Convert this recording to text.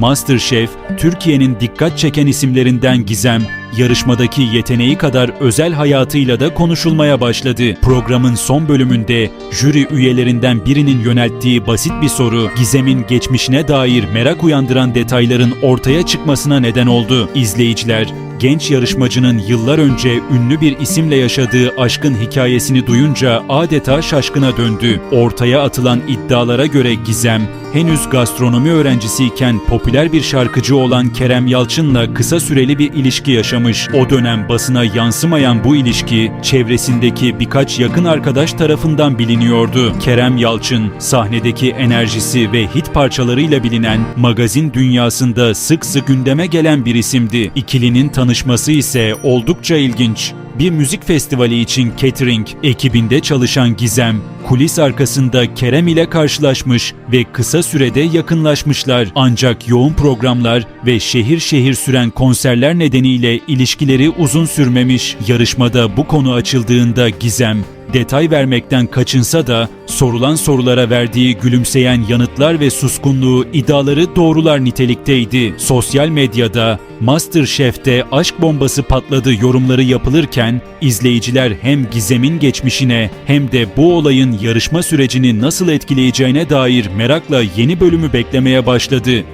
MasterChef, Türkiye'nin dikkat çeken isimlerinden Gizem, yarışmadaki yeteneği kadar özel hayatıyla da konuşulmaya başladı. Programın son bölümünde jüri üyelerinden birinin yönelttiği basit bir soru Gizem'in geçmişine dair merak uyandıran detayların ortaya çıkmasına neden oldu. İzleyiciler genç yarışmacının yıllar önce ünlü bir isimle yaşadığı aşkın hikayesini duyunca adeta şaşkına döndü. Ortaya atılan iddialara göre Gizem, henüz gastronomi öğrencisiyken popüler bir şarkıcı olan Kerem Yalçın'la kısa süreli bir ilişki yaşamış. O dönem basına yansımayan bu ilişki, çevresindeki birkaç yakın arkadaş tarafından biliniyordu. Kerem Yalçın, sahnedeki enerjisi ve hit parçalarıyla bilinen magazin dünyasında sık sık gündeme gelen bir isimdi. İkilinin tanışması ise oldukça ilginç. Bir müzik festivali için catering ekibinde çalışan Gizem, kulis arkasında Kerem ile karşılaşmış ve kısa sürede yakınlaşmışlar. Ancak yoğun programlar ve şehir şehir süren konserler nedeniyle ilişkileri uzun sürmemiş. Yarışmada bu konu açıldığında Gizem, detay vermekten kaçınsa da sorulan sorulara verdiği gülümseyen yanıtlar ve suskunluğu iddiaları doğrular nitelikteydi. Sosyal medyada MasterChef'te aşk bombası patladı yorumları yapılırken izleyiciler hem Gizem'in geçmişine hem de bu olayın yarışma sürecini nasıl etkileyeceğine dair merakla yeni bölümü beklemeye başladı.